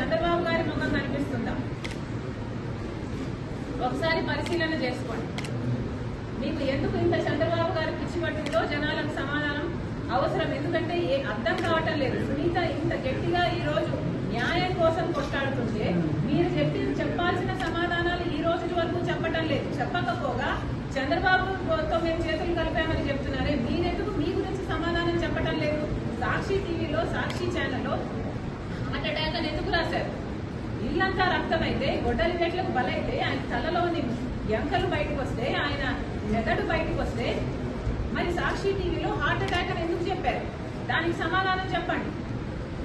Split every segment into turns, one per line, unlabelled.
చంద్రబాబు గారి ముఖం కనిపిస్తుందా? ఒకసారి పరిశీలన చేసుకోండి. మీకు ఎందుకు ఇంత చంద్రబాబు గారు పిచ్చి పట్టిందో జనాలకు సమాధానం అవసరం. ఎందుకంటే ఏ అర్థం కావటం లేదు. సునీత ఇంత గట్టిగా ఈ రోజు న్యాయం కోసం కొట్లాడుతుంటే మీరు చెప్పి చెప్పాల్సిన సమాధానాలు ఈ రోజు వరకు చెప్పటం లేదు. చెప్పకపోగా చంద్రబాబుతో మేము చేతులు కలిపామని చెప్తున్నారే. మీరెందుకు మీ గురించి సమాధానం చెప్పటం లేదు? సాక్షి టీవీలో సాక్షి ఛానల్లో. హార్ట్ అటాక్ అనేది ఇల్లంతా రక్తమైతే గొడ్డలి వేట్లకు బలైతే ఆయన తలలోని ఎంకలు బయటకు వస్తే ఆయన మెదడు బయటకు వస్తే మరి సాక్షి టీవీలో హార్ట్ అటాక్ అని ఎందుకు చెప్పారు? దానికి సమాధానం చెప్పండి.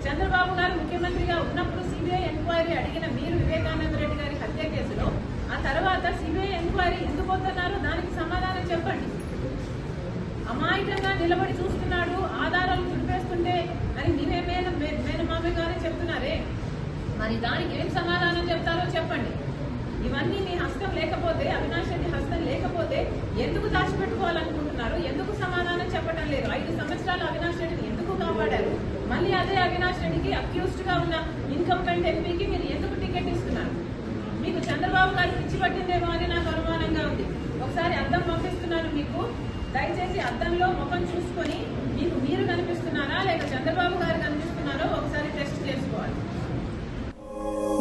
చంద్రబాబు గారు ముఖ్యమంత్రిగా ఉన్నప్పుడు సిబిఐ ఎంక్వైరీ అడిగిన మీరు వివేకానంద రెడ్డి గారి హత్య కేసులో ఆ తర్వాత సిబిఐ ఎంక్వైరీ ఎందుకు వస్తున్నారో దానికి సమాధానం చెప్పండి. అమాయకంగా నిలబడి చూసి ఆధారాలు చుడిపేస్తుంటే అని మీరే మేన మేనమామ గారే చెప్తున్నారే మరి దానికి ఏం సమాధానం చెప్తారో చెప్పండి. ఇవన్నీ మీ హస్తం లేకపోతే అవినాష్ రెడ్డి హస్తం లేకపోతే ఎందుకు దాచిపెట్టుకోవాలనుకుంటున్నారు? ఎందుకు సమాధానం చెప్పడం లేదు? ఐదు సంవత్సరాలు అవినాష్ రెడ్డిని ఎందుకు కాపాడారు? మళ్ళీ అదే అవినాష్ రెడ్డికి అక్యూస్డ్గా ఉన్న ఇన్కంపెంట్ ఎంపీకి మీరు ఎందుకు టికెట్ ఇస్తున్నారు? మీకు చంద్రబాబు గారు పిచ్చి పట్టిందేమో అని నాకు అనుమానంగా ఉంది. ఒకసారి అద్దం పంపిస్తున్నాను మీకు. దయచేసి అద్దంలో ముఖం చూసుకొని మీకు మీరు కనిపిస్తున్నారా? లేక చంద్రబాబు గారు